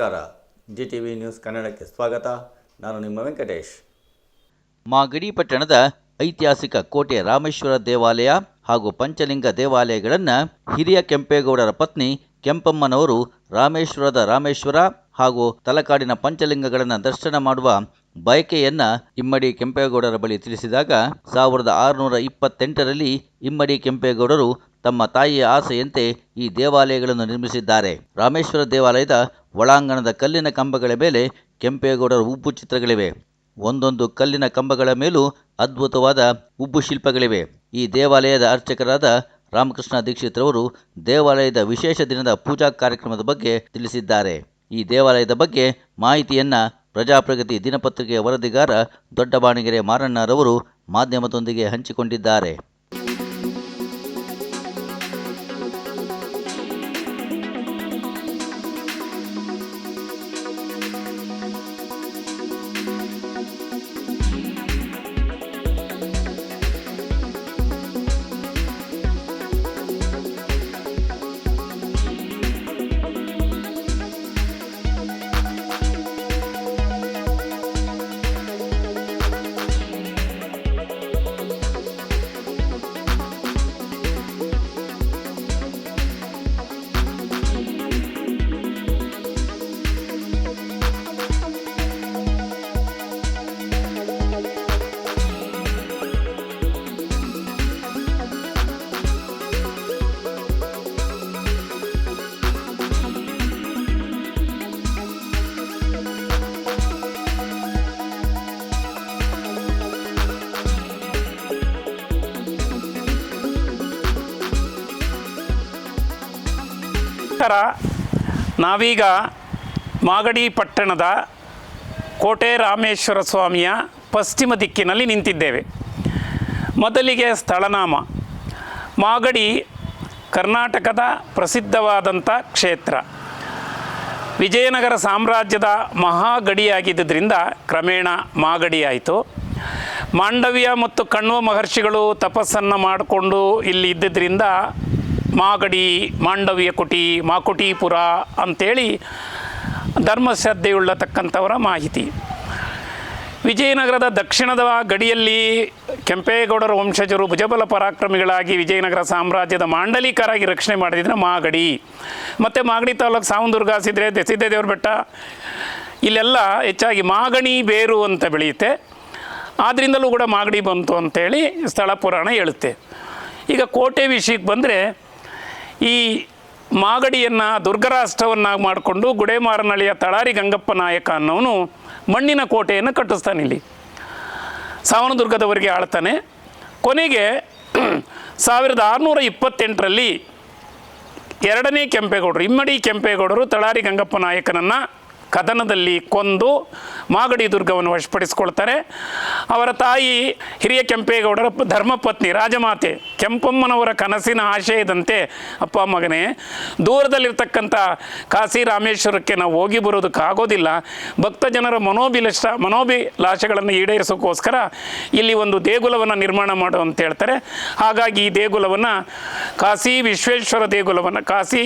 ನಮಸ್ಕಾರ. G T V news ಕನ್ನಡಕ್ಕೆ ಸ್ವಾಗತ. ನಾನು ನಿಮ್ಮ ವೆಂಕಟೇಶ್. ಮಾಗಡಿ ಪಟ್ಟಣದ ಐತಿಹಾಸಿಕ ಕೋಟೆ ರಾಮೇಶ್ವರ ದೇವಾಲಯ ಹಾಗೂ ಪಂಚಲಿಂಗ ದೇವಾಲಯಗಳನ್ನು ಹಿರಿಯ ಕೆಂಪೇಗೌಡರ ಪತ್ನಿ ಕೆಂಪಮ್ಮನವರು ರಾಮೇಶ್ವರದ ರಾಮೇಶ್ವರ ಹಾಗೂ ತಲಕಾಡಿನ ಪಂಚಲಿಂಗಗಳನ್ನು ದರ್ಶನ ಮಾಡುವ ಬಯಕೆಯನ್ನು ಇಮ್ಮಡಿ ಕೆಂಪೇಗೌಡರ ಬಳಿ ತಿಳಿಸಿದಾಗ ಸಾವಿರದ ಆರುನೂರ ಇಪ್ಪತ್ತೆಂಟರಲ್ಲಿ ಇಮ್ಮಡಿ ಕೆಂಪೇಗೌಡರು ತಮ್ಮ ತಾಯಿಯ ಆಸೆಯಂತೆ ಈ ದೇವಾಲಯಗಳನ್ನು ನಿರ್ಮಿಸಿದ್ದಾರೆ. ರಾಮೇಶ್ವರ ದೇವಾಲಯದ ಒಳಾಂಗಣದ ಕಲ್ಲಿನ ಕಂಬಗಳ ಮೇಲೆ ಕೆಂಪೇಗೌಡರ ಉಬ್ಬು ಚಿತ್ರಗಳಿವೆ. ಒಂದೊಂದು ಕಲ್ಲಿನ ಕಂಬಗಳ ಮೇಲೂ ಅದ್ಭುತವಾದ ಉಬ್ಬು ಶಿಲ್ಪಗಳಿವೆ. ಈ ದೇವಾಲಯದ ಅರ್ಚಕರಾದ ರಾಮಕೃಷ್ಣ ದೀಕ್ಷಿತ್ರವರು ದೇವಾಲಯದ ವಿಶೇಷ ದಿನದ ಪೂಜಾ ಕಾರ್ಯಕ್ರಮದ ಬಗ್ಗೆ ತಿಳಿಸಿದ್ದಾರೆ. ಈ ದೇವಾಲಯದ ಬಗ್ಗೆ ಮಾಹಿತಿಯನ್ನ ಪ್ರಜಾಪ್ರಗತಿ ದಿನಪತ್ರಿಕೆಯ ವರದಿಗಾರ ದೊಡ್ಡಬಾಣಿಗೆರೆ ಮಾರಣ್ಣರವರು ಮಾಧ್ಯಮದೊಂದಿಗೆ ಹಂಚಿಕೊಂಡಿದ್ದಾರೆ. ನಂತರ ನಾವೀಗ ಮಾಗಡಿ ಪಟ್ಟಣದ ಕೋಟೆ ರಾಮೇಶ್ವರ ಸ್ವಾಮಿಯ ಪಶ್ಚಿಮ ದಿಕ್ಕಿನಲ್ಲಿ ನಿಂತಿದ್ದೇವೆ. ಮೊದಲಿಗೆ ಸ್ಥಳನಾಮ ಮಾಗಡಿ ಕರ್ನಾಟಕದ ಪ್ರಸಿದ್ಧವಾದಂಥ ಕ್ಷೇತ್ರ. ವಿಜಯನಗರ ಸಾಮ್ರಾಜ್ಯದ ಮಹಾಗಡಿಯಾಗಿದ್ದರಿಂದ ಕ್ರಮೇಣ ಮಾಗಡಿಯಾಯಿತು ಮಾಂಡವ್ಯ ಮತ್ತು ಕಣ್ವ ಮಹರ್ಷಿಗಳು ತಪಸ್ಸನ್ನು ಮಾಡಿಕೊಂಡು ಇಲ್ಲಿ ಇದ್ದಿದ್ದರಿಂದ ಮಾಗಡಿ, ಮಾಂಡವ್ಯ ಕುಟಿ, ಮಾಕುಟೀಪುರ ಅಂಥೇಳಿ ಧರ್ಮಶ್ರದ್ಧೆಯುಳ್ಳತಕ್ಕಂಥವರ ಮಾಹಿತಿ. ವಿಜಯನಗರದ ದಕ್ಷಿಣದ ಗಡಿಯಲ್ಲಿ ಕೆಂಪೇಗೌಡರ ವಂಶಜರು ಭುಜಬಲ ಪರಾಕ್ರಮಿಗಳಾಗಿ ವಿಜಯನಗರ ಸಾಮ್ರಾಜ್ಯದ ಮಾಂಡಲಿಕರಾಗಿ ರಕ್ಷಣೆ ಮಾಡಿದ್ರೆ ಮಾಗಡಿ. ಮತ್ತು ಮಾಗಡಿ ತಾಲೂಕು ಸಾವಂದುರ್ಗ ಸಿದ್ರೆ ದೇವರ ಬೆಟ್ಟ, ಇಲ್ಲೆಲ್ಲ ಹೆಚ್ಚಾಗಿ ಮಾಗಣಿ ಬೇರು ಅಂತ ಬೆಳೆಯುತ್ತೆ. ಆದ್ದರಿಂದಲೂ ಕೂಡ ಮಾಗಡಿ ಬಂತು ಅಂತೇಳಿ ಸ್ಥಳ ಪುರಾಣ ಹೇಳುತ್ತೆ. ಈಗ ಕೋಟೆ ವಿಷಯಕ್ಕೆ ಬಂದರೆ ಈ ಮಾಗಡಿಯನ್ನು ದುರ್ಗರಾಷ್ಟ್ರವನ್ನಾಗಿ ಮಾಡಿಕೊಂಡು ಗುಡೇಮಾರನಹಳ್ಳಿಯ ತಳಾರಿ ಗಂಗಪ್ಪ ನಾಯಕ ಅನ್ನೋನು ಮಣ್ಣಿನ ಕೋಟೆಯನ್ನು ಕಟ್ಟಿಸ್ತಾನೆ ಇಲ್ಲಿ. ಸಾವನದುರ್ಗದವರಿಗೆ ಆಳ್ತಾನೆ. ಕೊನೆಗೆ ಸಾವಿರದ ಆರುನೂರ ಇಪ್ಪತ್ತೆಂಟರಲ್ಲಿ ಎರಡನೇ ಕೆಂಪೇಗೌಡರು, ಇಮ್ಮಡಿ ಕೆಂಪೇಗೌಡರು ತಳಾರಿ ಗಂಗಪ್ಪ ನಾಯಕನನ್ನು ಕದನದಲ್ಲಿ ಕೊಂದು ಮಾಗಡಿ ದುರ್ಗವನ್ನು ವಶಪಡಿಸಿಕೊಳ್ತಾರೆ. ಅವರ ತಾಯಿ ಹಿರಿಯ ಕೆಂಪೇಗೌಡರ ಧರ್ಮಪತ್ನಿ ರಾಜಮಾತೆ ಕೆಂಪಮ್ಮನವರ ಕನಸಿನ ಆಶಯದಂತೆ ಅಪ್ಪ ಮಗನೇ, ದೂರದಲ್ಲಿರ್ತಕ್ಕಂಥ ಕಾಶಿ ರಾಮೇಶ್ವರಕ್ಕೆ ನಾವು ಹೋಗಿ ಬರೋದಕ್ಕಾಗೋದಿಲ್ಲ ಭಕ್ತ ಜನರ ಮನೋಭಿಲಾಷ ಮನೋಭಿಲಾಷೆಗಳನ್ನು ಈಡೇರಿಸೋಕ್ಕೋಸ್ಕರ ಇಲ್ಲಿ ಒಂದು ದೇಗುಲವನ್ನು ನಿರ್ಮಾಣ ಮಾಡು ಅಂತ ಹೇಳ್ತಾರೆ. ಹಾಗಾಗಿ ಈ ದೇಗುಲವನ್ನು ಕಾಶಿ ವಿಶ್ವೇಶ್ವರ ದೇಗುಲವನ್ನು ಕಾಶಿ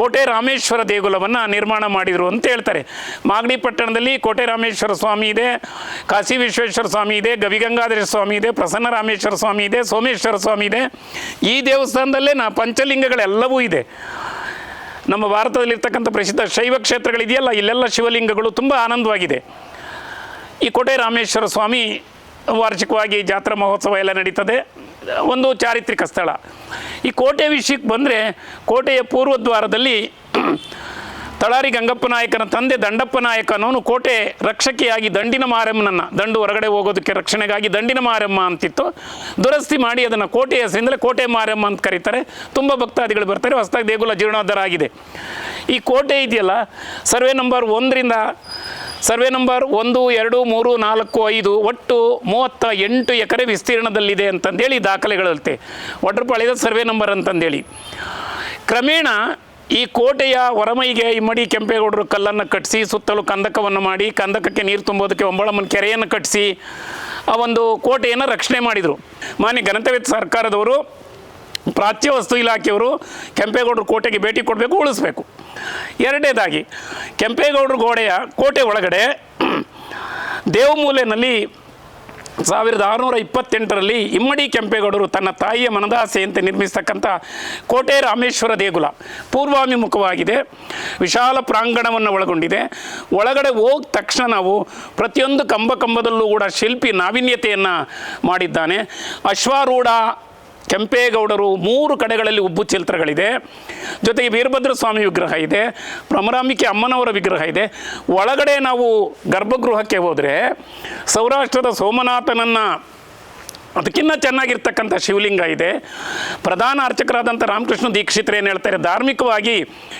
ಕೋಟೆ ರಾಮೇಶ್ವರ ದೇಗುಲವನ್ನು ನಿರ್ಮಾಣ ಮಾಡಿದರು ಅಂತ ಹೇಳ್ತಾರೆ. ಮಾಗಡಿ ಪಟ್ಟಣದಲ್ಲಿ ಕೋಟೆ ರಾಮೇಶ್ವರ ಸ್ವಾಮಿ ಇದೆ, ಕಾಶಿ ವಿಶ್ವೇಶ್ವರ ಸ್ವಾಮಿ ಇದೆ ಗವಿಗಂಗಾಧರ ಸ್ವಾಮಿ ಇದೆ, ಪ್ರಸನ್ನ ರಾಮೇಶ್ವರ ಸ್ವಾಮಿ ಇದೆ, ಸೋಮೇಶ್ವರ ಸ್ವಾಮಿ ಇದೆ. ಈ ದೇವಸ್ಥಾನದಲ್ಲೇ ನಾ ಪಂಚಲಿಂಗಗಳೆಲ್ಲವೂ ಇದೆ. ನಮ್ಮ ಭಾರತದಲ್ಲಿರ್ತಕ್ಕಂಥ ಪ್ರಸಿದ್ಧ ಶೈವ ಕ್ಷೇತ್ರಗಳಿದೆಯಲ್ಲ, ಇಲ್ಲೆಲ್ಲ ಶಿವಲಿಂಗಗಳು ತುಂಬ ಆನಂದವಾಗಿದೆ. ಈ ಕೋಟೆ ರಾಮೇಶ್ವರ ಸ್ವಾಮಿ ವಾರ್ಷಿಕವಾಗಿ ಜಾತ್ರಾ ಮಹೋತ್ಸವ ಎಲ್ಲ ನಡೀತದೆ. ಒಂದು ಚಾರಿತ್ರಿಕ ಸ್ಥಳ. ಈ ಕೋಟೆ ವಿಷಯಕ್ಕೆ ಬಂದರೆ, ಕೋಟೆಯ ಪೂರ್ವದ್ವಾರದಲ್ಲಿ ತಳಾರಿ ಗಂಗಪ್ಪ ನಾಯಕನ ತಂದೆ ದಂಡಪ್ಪ ನಾಯಕ ಅನ್ನೋನು ಕೋಟೆ ರಕ್ಷಕಿಯಾಗಿ ದಂಡಿನ ಮಾರಮ್ಮನನ್ನು. ದಂಡು ಹೊರಗಡೆ ಹೋಗೋದಕ್ಕೆ ರಕ್ಷಣೆಗಾಗಿ ದಂಡಿನ ಮಾರಮ್ಮ ಅಂತಿತ್ತು. ದುರಸ್ತಿ ಮಾಡಿ ಅದನ್ನು ಕೋಟೆ ಹೆಸರಿಂದಲೇ ಕೋಟೆ ಮಾರಮ್ಮ ಅಂತ ಕರೀತಾರೆ. ತುಂಬ ಭಕ್ತಾದಿಗಳು ಬರ್ತಾರೆ. ಹೊಸದಾಗಿ ದೇಗುಲ ಜೀರ್ಣೋದ್ಧಾರ ಆಗಿದೆ ಈ ಕೋಟೆ ಇದೆಯಲ್ಲ, ಸರ್ವೆ ನಂಬರ್ ಒಂದರಿಂದ ಸರ್ವೆ ನಂಬರ್ ಒಂದು, ಎರಡು, ಮೂರು, ನಾಲ್ಕು, ಐದು, ಒಟ್ಟು ಮೂವತ್ತ ಎಂಟು ಎಕರೆ ವಿಸ್ತೀರ್ಣದಲ್ಲಿದೆ ಅಂತಂದೇಳಿ ದಾಖಲೆಗಳತ್ತೆ ಒಡ್ರಪಾಳ್ಯದ ಸರ್ವೆ ನಂಬರ್ ಅಂತಂದೇಳಿ. ಕ್ರಮೇಣ ಈ ಕೋಟೆಯ ಹೊರಮೈಗೆ ಇಮ್ಮಡಿ ಕೆಂಪೇಗೌಡರು ಕಲ್ಲನ್ನು ಕಟ್ಟಿಸಿ ಸುತ್ತಲೂ ಕಂದಕವನ್ನು ಮಾಡಿ, ಕಂದಕಕ್ಕೆ ನೀರು ತುಂಬೋದಕ್ಕೆ ಒಂಬಳಮ್ಮನ ಕೆರೆಯನ್ನು ಕಟ್ಟಿಸಿ ಆ ಒಂದು ಕೋಟೆಯನ್ನು ರಕ್ಷಣೆ ಮಾಡಿದರು. ಮಾನ್ಯ ಘನತೆವೆತ್ತ ಸರ್ಕಾರದವರು ಪ್ರಾಚ್ಯ ವಸ್ತು ಇಲಾಖೆಯವರು ಕೆಂಪೇಗೌಡರು ಕೋಟೆಗೆ ಭೇಟಿ ಕೊಡಬೇಕು, ಉಳಿಸ್ಬೇಕು. ಎರಡನೇದಾಗಿ, ಕೆಂಪೇಗೌಡರು ಗೋಡೆಯ ಕೋಟೆ ಒಳಗಡೆ ದೇವಮೂಲೆನಲ್ಲಿ ಸಾವಿರದ ಆರುನೂರ ಇಪ್ಪತ್ತೆಂಟರಲ್ಲಿ ಇಮ್ಮಡಿ ಕೆಂಪೇಗೌಡರು ತನ್ನ ತಾಯಿಯ ಮನದಾಸೆಯಂತೆ ನಿರ್ಮಿಸತಕ್ಕಂಥ ಕೋಟೆ ರಾಮೇಶ್ವರ ದೇಗುಲ ಪೂರ್ವಾಭಿಮುಖವಾಗಿದೆ. ವಿಶಾಲ ಪ್ರಾಂಗಣವನ್ನು ಒಳಗೊಂಡಿದೆ. ಒಳಗಡೆ ಹೋದ ತಕ್ಷಣ ನಾವು ಪ್ರತಿಯೊಂದು ಕಂಬ ಕಂಬದಲ್ಲೂ ಕೂಡ ಶಿಲ್ಪಿ ನಾವೀನ್ಯತೆಯನ್ನು ಮಾಡಿದ್ದಾನೆ. ಅಶ್ವಾರೂಢ ಕೆಂಪೇಗೌಡರು ಮೂರು ಕಡೆಗಳಲ್ಲಿ ಉಬ್ಬು ಚಿತ್ರಗಳಿದೆ ಜೊತೆಗೆ ವೀರಭದ್ರ ಸ್ವಾಮಿ ವಿಗ್ರಹ ಇದೆ ಭ್ರಮರಾಂಬಿಕೆ ಅಮ್ಮನವರ ವಿಗ್ರಹ ಇದೆ. ಒಳಗಡೆ ನಾವು ಗರ್ಭಗೃಹಕ್ಕೆ ಹೋದರೆ ಸೌರಾಷ್ಟ್ರದ ಸೋಮನಾಥನನ್ನು ಅದಕ್ಕಿಂತ ಚೆನ್ನಾಗಿರ್ತಕ್ಕಂಥ ಶಿವಲಿಂಗ ಇದೆ. ಪ್ರಧಾನ ಅರ್ಚಕರಾದಂಥ ರಾಮಕೃಷ್ಣ ದೀಕ್ಷಿತರು ಏನು ಹೇಳ್ತಾರೆ, ಧಾರ್ಮಿಕವಾಗಿ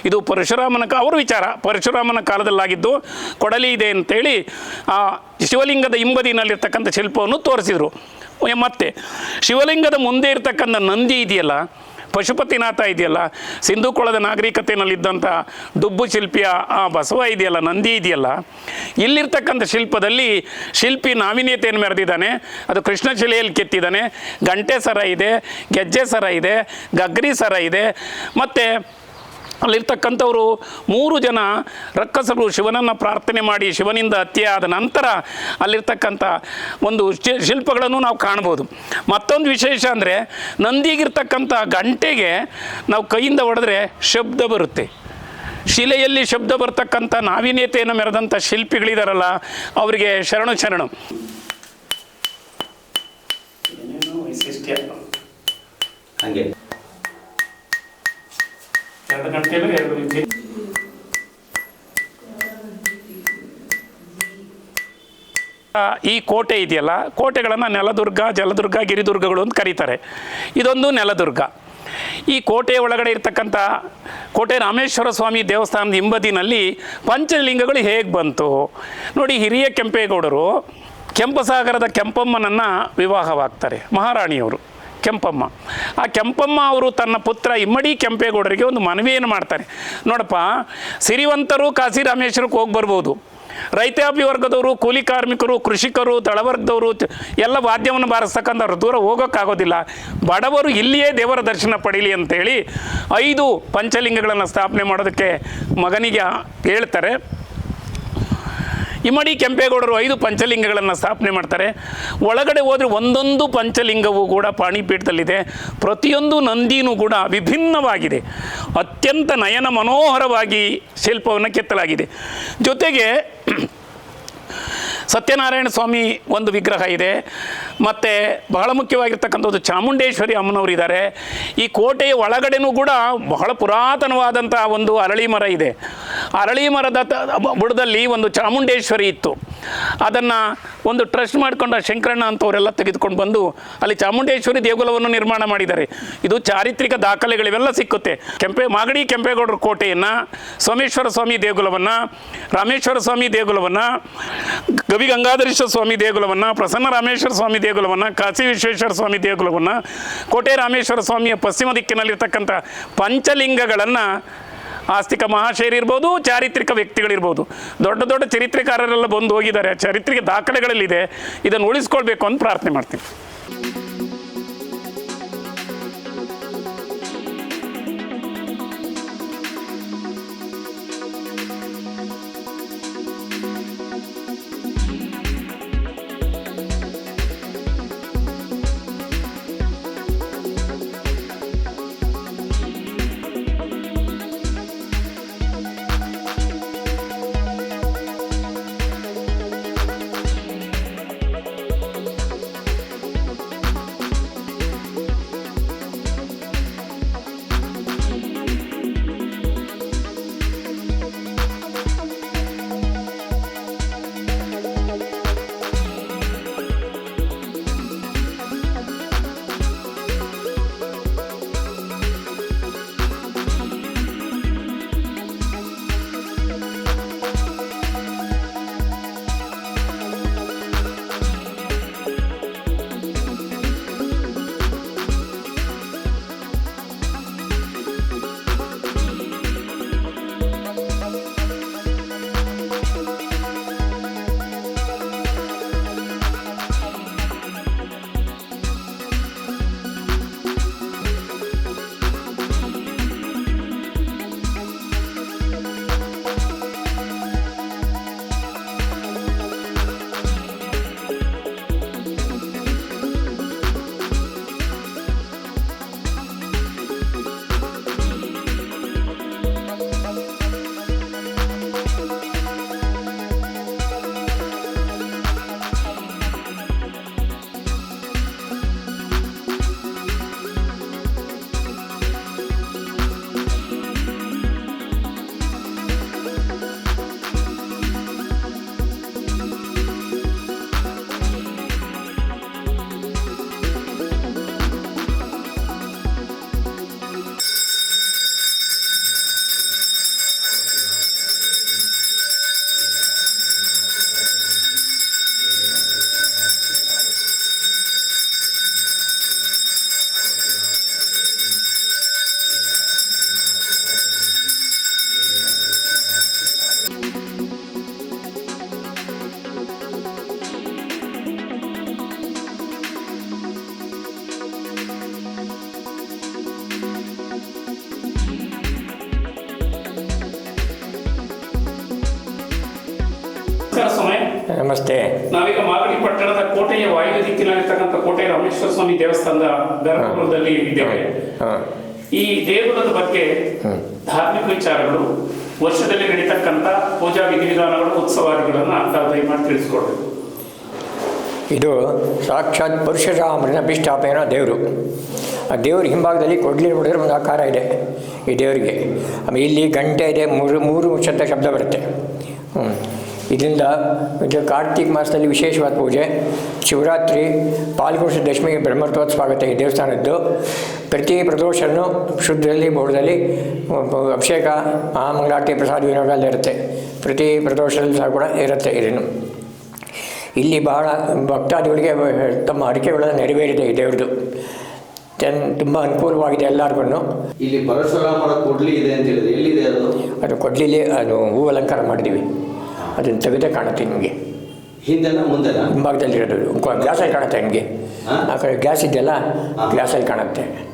ಇದು ಪರಶುರಾಮನ ಕಾ ಅವ್ರ ವಿಚಾರ, ಪರಶುರಾಮನ ಕಾಲದಲ್ಲಾಗಿದ್ದು ಕೊಡಲಿ ಇದೆ ಅಂತೇಳಿ ಆ ಶಿವಲಿಂಗದ ಹಿಂಬದಿನಲ್ಲಿರ್ತಕ್ಕಂಥ ಶಿಲ್ಪವನ್ನು ತೋರಿಸಿದರು. ಮತ್ತೆ. ಶಿವಲಿಂಗದ ಮುಂದೆ ಇರ್ತಕ್ಕಂಥ ನಂದಿ ಇದೆಯಲ್ಲ, ಪಶುಪತಿನಾಥ ಇದೆಯಲ್ಲ ಸಿಂಧುಕೊಳದ ನಾಗರಿಕತೆಯಲ್ಲಿದ್ದಂಥ ದುಬ್ಬು ಶಿಲ್ಪಿಯ ಆ ಬಸವ ಇದೆಯಲ್ಲ, ನಂದಿ ಇದೆಯಲ್ಲ, ಇಲ್ಲಿರ್ತಕ್ಕಂಥ ಶಿಲ್ಪದಲ್ಲಿ ಶಿಲ್ಪಿ ನಾವೀನ್ಯತೆಯನ್ನು ಮೆರೆದಿದ್ದಾನೆ, ಅದು ಕೃಷ್ಣ ಶಿಲೆಯಲ್ಲಿ ಕೆತ್ತಿದ್ದಾನೆ, ಗಂಟೆ ಸರ ಇದೆ, ಗೆಜ್ಜೆ ಸರ ಇದೆ, ಗಗ್ರಿ ಸರ ಇದೆ, ಮತ್ತು ಅಲ್ಲಿರ್ತಕ್ಕಂಥವರು ಮೂರು ಜನ ರಕ್ಕಸರು ಶಿವನನ್ನು ಪ್ರಾರ್ಥನೆ ಮಾಡಿ ಶಿವನಿಂದ ಹತ್ಯೆಯಾದ ನಂತರ ಅಲ್ಲಿರ್ತಕ್ಕಂಥ ಒಂದು ಶಿಲ್ಪಗಳನ್ನು ನಾವು ಕಾಣ್ಬೋದು. ಮತ್ತೊಂದು ವಿಶೇಷ ಅಂದರೆ ನಂದಿಗಿರ್ತಕ್ಕಂಥ ಗಂಟೆಗೆ ನಾವು ಕೈಯಿಂದ ಹೊಡೆದ್ರೆ ಶಬ್ದ ಬರುತ್ತೆ. ಶಿಲೆಯಲ್ಲಿ ಶಬ್ದ ಬರ್ತಕ್ಕಂಥ ನಾವೀನ್ಯತೆಯನ್ನು ಮೆರೆದಂಥ ಶಿಲ್ಪಿಗಳಿದಾರಲ್ಲ, ಅವರಿಗೆ ಶರಣು ಶರಣು. ಹಾಗೆ. ಎರಡು ರೀತಿ. ಈ ಕೋಟೆ ಇದೆಯಲ್ಲ, ಕೋಟೆಗಳನ್ನು ನೆಲದುರ್ಗ, ಜಲದುರ್ಗ, ಗಿರಿದುರ್ಗಗಳು ಅಂತ ಕರೀತಾರೆ. ಇದೊಂದು ನೆಲದುರ್ಗ. ಈ ಕೋಟೆಯ ಒಳಗಡೆ ಇರ್ತಕ್ಕಂಥ ಕೋಟೆ ರಾಮೇಶ್ವರ ಸ್ವಾಮಿ ದೇವಸ್ಥಾನದ ಹಿಂಬದಿನಲ್ಲಿ ಪಂಚಲಿಂಗಗಳು ಹೇಗೆ ಬಂತು? ನೋಡಿ, ಹಿರಿಯ ಕೆಂಪೇಗೌಡರು ಕೆಂಪಸಾಗರದ ಕೆಂಪಮ್ಮನನ್ನು ವಿವಾಹವಾಗ್ತಾರೆ, ಮಹಾರಾಣಿಯವರು. ಕೆಂಪಮ್ಮ. ಆ ಕೆಂಪಮ್ಮ ಅವರು ತನ್ನ ಪುತ್ರ ಇಮ್ಮಡಿ ಕೆಂಪೇಗೌಡರಿಗೆ ಒಂದು ಮನವಿಯನ್ನು ಮಾಡ್ತಾರೆ. ನೋಡಪ್ಪ, ಸಿರಿವಂತರು ಕಾಶಿ ರಾಮೇಶ್ವರಕ್ಕೆ ಹೋಗಿ ಬರ್ಬೋದು. ರೈತಾಪಿ ವರ್ಗದವರು, ಕೂಲಿ ಕಾರ್ಮಿಕರು, ಕೃಷಿಕರು ತಳವರ್ಗದವರು ಎಲ್ಲ ವಾದ್ಯವನ್ನು ಬಾರಿಸ್ತಕ್ಕಂಥವ್ರು ದೂರ ಹೋಗೋಕ್ಕಾಗೋದಿಲ್ಲ. ಬಡವರು ಇಲ್ಲಿಯೇ ದೇವರ ದರ್ಶನ ಪಡೀಲಿ ಅಂತೇಳಿ ಐದು ಪಂಚಲಿಂಗಗಳನ್ನು ಸ್ಥಾಪನೆ ಮಾಡೋದಕ್ಕೆ ಮಗನಿಗೆ ಹೇಳ್ತಾರೆ. ಇಮ್ಮಡಿ ಕೆಂಪೇಗೌಡರು ಐದು ಪಂಚಲಿಂಗಗಳನ್ನು ಸ್ಥಾಪನೆ ಮಾಡ್ತಾರೆ. ಒಳಗಡೆ ಹೋದರೆ ಒಂದೊಂದು ಪಂಚಲಿಂಗವು ಕೂಡ ಪಾಣಿಪೀಠದಲ್ಲಿದೆ. ಪ್ರತಿಯೊಂದು ನಂದಿನೂ ಕೂಡ ವಿಭಿನ್ನವಾಗಿದೆ. ಅತ್ಯಂತ ನಯನ ಮನೋಹರವಾಗಿ ಶಿಲ್ಪವನ್ನು ಕೆತ್ತಲಾಗಿದೆ. ಜೊತೆಗೆ ಸತ್ಯನಾರಾಯಣ ಸ್ವಾಮಿ ಒಂದು ವಿಗ್ರಹ ಇದೆ. ಮತ್ತು ಬಹಳ ಮುಖ್ಯವಾಗಿರ್ತಕ್ಕಂಥದ್ದು ಚಾಮುಂಡೇಶ್ವರಿ ಅಮ್ಮನವರು ಇದ್ದಾರೆ ಈ ಕೋಟೆಯ ಒಳಗಡೆನೂ ಕೂಡ ಬಹಳ ಪುರಾತನವಾದಂಥ ಒಂದು ಅರಳಿ ಮರ ಇದೆ. ಅರಳಿ ಮರದ ಬುಡದಲ್ಲಿ ಒಂದು ಚಾಮುಂಡೇಶ್ವರಿ ಇತ್ತು. ಅದನ್ನು ಒಂದು ಟ್ರಸ್ಟ್ ಮಾಡಿಕೊಂಡ ಶಂಕರಣ್ಣ ಅಂತವರೆಲ್ಲ ತೆಗೆದುಕೊಂಡು ಬಂದು ಅಲ್ಲಿ ಚಾಮುಂಡೇಶ್ವರಿ ದೇಗುಲವನ್ನು ನಿರ್ಮಾಣ ಮಾಡಿದ್ದಾರೆ. ಇದು ಚಾರಿತ್ರಿಕ ದಾಖಲೆಗಳಿವೆಲ್ಲ ಸಿಕ್ಕುತ್ತೆ. ಕೆಂಪೆ, ಮಾಗಡಿ ಕೆಂಪೇಗೌಡರ ಕೋಟೆಯನ್ನು, ಸೋಮೇಶ್ವರ ಸ್ವಾಮಿ ದೇಗುಲವನ್ನು, ರಾಮೇಶ್ವರ ಸ್ವಾಮಿ ದೇಗುಲವನ್ನು ಗವಿ ಗಂಗಾಧರೇಶ್ವರ ಸ್ವಾಮಿ ದೇಗುಲವನ್ನು, ಪ್ರಸನ್ನ ರಾಮೇಶ್ವರ ಸ್ವಾಮಿ ದೇಗುಲವನ್ನು, ಕಾಶಿ ವಿಶ್ವೇಶ್ವರ ಸ್ವಾಮಿ ದೇಗುಲವನ್ನು, ಕೋಟೆ ರಾಮೇಶ್ವರ ಸ್ವಾಮಿಯ ಪಶ್ಚಿಮ ದಿಕ್ಕಿನಲ್ಲಿರ್ತಕ್ಕಂಥ ಪಂಚಲಿಂಗಗಳನ್ನು ಆಸ್ತಿಕ ಮಹಾಶಯರಿರ್ಬೋದು ಚಾರಿತ್ರಿಕ ವ್ಯಕ್ತಿಗಳಿರ್ಬೋದು. ದೊಡ್ಡ ದೊಡ್ಡ ಚರಿತ್ರೆಕಾರರೆಲ್ಲ ಬಂದು ಹೋಗಿದ್ದಾರೆ. ಚರಿತ್ರೆಗೆ ದಾಖಲೆಗಳಲ್ಲಿದೆ. ಇದನ್ನು ಉಳಿಸ್ಕೊಳ್ಬೇಕು ಅಂತ ಪ್ರಾರ್ಥನೆ ಮಾಡ್ತೀನಿ. ನಮಸ್ತೆ. ನಾವೀಗ ಮಾಗಡಿ ಪಟ್ಟಣದ ಕೋಟೆಯ ವಾಯು ದಿಕ್ಕಿನಲ್ಲಿರ್ತಕ್ಕಂಥ ಕೋಟೆ ರಾಮೇಶ್ವರ ಸ್ವಾಮಿ ದೇವಸ್ಥಾನದ ಧರ್ಮಪುರದಲ್ಲಿ ಇದ್ದೇವೆ. ಈ ದೇಗುಲದ ಬಗ್ಗೆ ಧಾರ್ಮಿಕ ವಿಚಾರಗಳು ವರ್ಷದಲ್ಲಿ ನಡೀತಕ್ಕಂಥ ಪೂಜಾ ವಿಧಿವಿಧಾನಗಳು ಉತ್ಸವಾದಿಗಳನ್ನ ದಯಮಾಡಿ ತಿಳಿಸ್ಕೊಡ್ಬೇಕು ಇದು ಸಾಕ್ಷಾತ್ ಪರಶುರಾಮನ ಅಭಿಷ್ಠಾಪನ ದೇವರು. ಆ ದೇವ್ರ ಹಿಂಭಾಗದಲ್ಲಿ ಕೊಡಲಿ ನೋಡಿದ್ರೆ ಒಂದು ಆಕಾರ ಇದೆ ಈ ದೇವರಿಗೆ. ಆಮೇಲೆ ಇಲ್ಲಿ ಗಂಟೆ ಇದೆ ಮೂರು ಮೂರು ಶಬ್ದ ಶಬ್ದ ಬರುತ್ತೆ. ಹ್ಞೂ ಇದರಿಂದ ಇದು ಕಾರ್ತಿಕ್ ಮಾಸದಲ್ಲಿ ವಿಶೇಷವಾದ ಪೂಜೆ. ಶಿವರಾತ್ರಿ ಪಾಲ್ಗೋಷ ದಶಮಿಗೆ ಬ್ರಹ್ಮರಥೋತ್ಸವ ಆಗುತ್ತೆ ಈ ದೇವಸ್ಥಾನದ್ದು. ಪ್ರತಿ ಪ್ರದೋಷನೂ ಶುದ್ಧದಲ್ಲಿ ಬೋಡದಲ್ಲಿ ಅಭಿಷೇಕ ಮಹಾಮಂಗಳಾರತಿ ಪ್ರಸಾದ ವಿನಿಯೋಗದಲ್ಲಿ ಇರುತ್ತೆ. ಪ್ರತಿ ಪ್ರದೋಷದಲ್ಲಿ ಸಹ ಕೂಡ ಇರುತ್ತೆ ಇದನ್ನು ಇಲ್ಲಿ ಬಹಳ ಭಕ್ತಾದಿಗಳಿಗೆ ತಮ್ಮ ಅಡಿಕೆಗಳನ್ನು ನೆರವೇರಿದೆ ಈ ದೇವ್ರದ್ದು. ಚೆನ್ನ ತುಂಬ ಅನುಕೂಲವಾಗಿದೆ ಎಲ್ಲರಿಗೂ ಇಲ್ಲಿ ಪರಶುರಾಮರ ಕೊಡ್ಲಿ ಇದೆ ಅಂತ ಹೇಳಿದ್ರೆ ಎಲ್ಲಿದೆ ಅದು? ಅದು ಕೊಡ್ಲಿಲಿ ಅದು ಹೂ ಅಲಂಕಾರ ಮಾಡಿದ್ದೀವಿ. ಅದನ್ನು ತೆಗೆದೇ ಕಾಣುತ್ತೆ ನಿಮಗೆ. ಹಿಂದೆ ಹಿಂಭಾಗದಲ್ಲಿ ಇರೋದು. ಗ್ಯಾಸಲ್ಲಿ ಕಾಣುತ್ತೆ ನಿಮಗೆ? ಆ ಕಡೆ ಗ್ಯಾಸ್ ಇದೆಯಲ್ಲ ಗ್ಯಾಸಲ್ಲಿ ಕಾಣುತ್ತೆ.